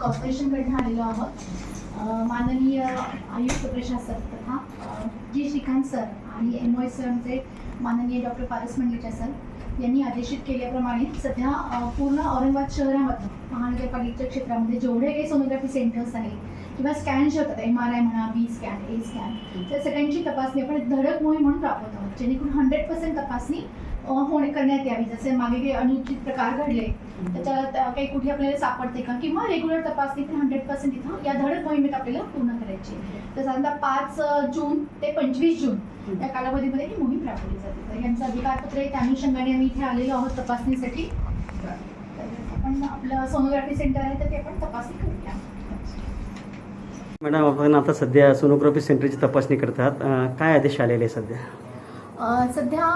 कॉर्पोरेशनकडनं आलेलो आहोत. माननीय आयुक्त प्रशासक तथा जी श्रीकांत सर आणि एम ओ सरचे माननीय डॉक्टर पारस मंडलिचा सर यांनी आदेशित केल्याप्रमाणे सध्या पूर्ण औरंगाबाद शहरामध्ये महानगरपालिकेच्या क्षेत्रामध्ये जेवढे काही सोनोग्राफी सेंटर्स आहेत किंवा स्कॅन जे होतात एम आर आय म्हणा बी स्कॅन ए स्कॅन त्या सगळ्यांची तपासणी आपण धडक मोहीम म्हणून राबवत आहोत. जेणेकरून हंड्रेड पर्सेंट तपासणी होणे करण्यात यावी. जसे मागे काही अनुचित प्रकार घडले त्याच्यात काही कुठे आपल्याला सापडते का? किंवा रेग्युलर तपासणी पण हंड्रेड पर्सेंट इथं या धडक मोहिमेत आपल्याला पूर्ण करायची. तर साधारणतः पाच जून ते पंचवीस जून या कालावधीमध्ये ही मोहीम राबवली जाते. तर यांचं अधिकारपत्र आहे त्या अनुषंगाने आम्ही इथे आलेलो आहोत तपासणीसाठी. तर आपण आपलं सोनोग्राफी सेंटर आहे तर ते आपण तपासणी करूया. मॅडम आपण आता सध्या सोनोग्राफी सेंटरची तपासणी करत आहात. अं, काय आदेश आलेले आहे सध्या? सध्या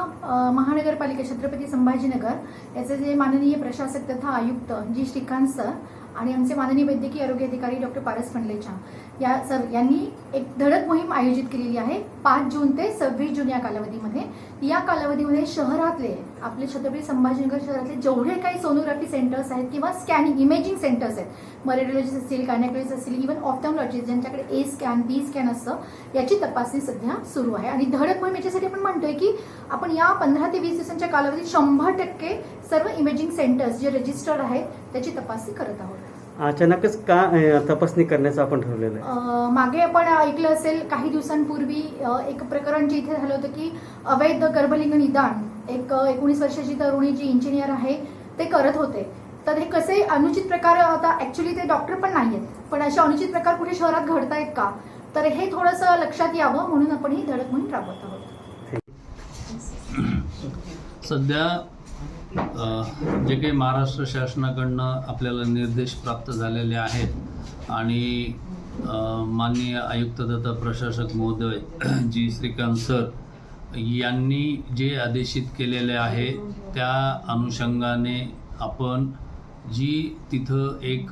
महानगरपालिका छत्रपती संभाजीनगर याचे जे माननीय प्रशासक तथा आयुक्त जी श्रीकांत सर आणि आमचे माननीय वैद्यकीय आरोग्य अधिकारी डॉक्टर पारस पंडलेचा या सर यांनी एक धडक मोहीम आयोजित केलेली आहे पाच जून ते सव्वीस जून या कालावधीमध्ये. या कालावधीमध्ये शहरातले आपले छत्रपती संभाजीनगर शहरातले जेवढे काही सोनोग्राफी सेंटर्स आहेत किंवा स्कॅनिंग इमेजिंग सेंटर्स आहेत मरेडिओलॉजिस्ट असतील गायनेकोलॉजिस्ट असतील इव्हन ऑप्थॉमॉलॉजिस्ट ज्यांच्याकडे ए स्कॅन बी स्कॅन असतं याची तपासणी सध्या सुरू आहे. आणि धडक मोहीम याच्यासाठी आपण म्हणतोय की आपण या पंधरा ते वीस दिवसांच्या कालावधीत शंभर टक्के सर्व इमेजिंग सेंटर्स जे रजिस्टर्ड आहेत त्याची तपासणी करत आहोत. अचानकच का अं, तपासणी करण्याचं आपण ठरवलेलं आहे? अ, मागे आपण ऐकलं असेल काही दिवसांपूर्वी अ, एक प्रकरण जे इथे झालं होतं की अवैध गर्भलिंग निदान एक एकोणीस वर्षाची तरुणी जी इंजिनियर आहे ते करत होते. तर हे कसे अनुचित प्रकार आता ऍक्च्युली ते डॉक्टर पण नाही आहेत पण असे अनुचित प्रकार कुठे शहरात घडतायत का? तर हे थोडंसं लक्षात यावं म्हणून आपण ही धडक म्हणून राबवत आहोत. सध्या जे काही महाराष्ट्र शासनाकडनं आपल्याला निर्देश प्राप्त झालेले आहेत आणि माननीय आयुक्त तथा प्रशासक महोदय जी श्रीकांत सर यांनी जे आदेशित केलेले आहे त्या अनुषंगाने आपण जी तिथं एक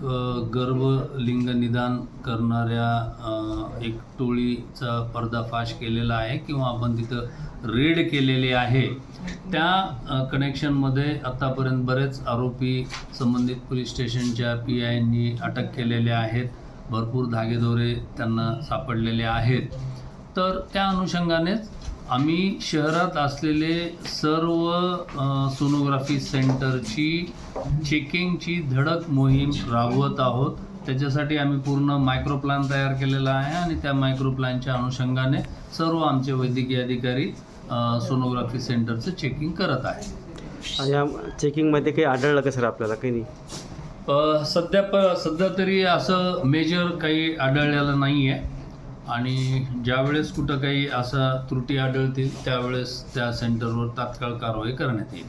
गर्भलिंग निदान करणाऱ्या एक टोळीचा पर्दाफाश केलेला आहे किंवा आपण तिथं रेड केलेले आहे. त्या कनेक्शनमध्ये आत्तापर्यंत बरेच आरोपी संबंधित पोलीस स्टेशनच्या पी आयनी अटक केलेले आहेत. भरपूर धागेदोरे त्यांना सापडलेले आहेत. तर त्या अनुषंगानेच आम्ही शहरात असलेले सर्व सोनोग्राफी सेंटरची चेकिंगची धडक मोहीम राबवत आहोत. त्याच्यासाठी आम्ही पूर्ण मायक्रो प्लॅन तयार केलेला आहे आणि त्या मायक्रो प्लॅनच्या अनुषंगाने सर्व आमचे वैद्यकीय अधिकारी सोनोग्राफी सेंटरचं चेकिंग करत आहे आणि या चेकिंगमध्ये काही आढळलं का सर आपल्याला? काही नाही. सध्या प सध्या तरी असं मेजर काही आढळलेलं नाही आहे आणि ज्यावेळेस कुठं काही असा त्रुटी आढळतील त्यावेळेस त्या सेंटरवर तात्काळ कारवाई करण्यात येईल.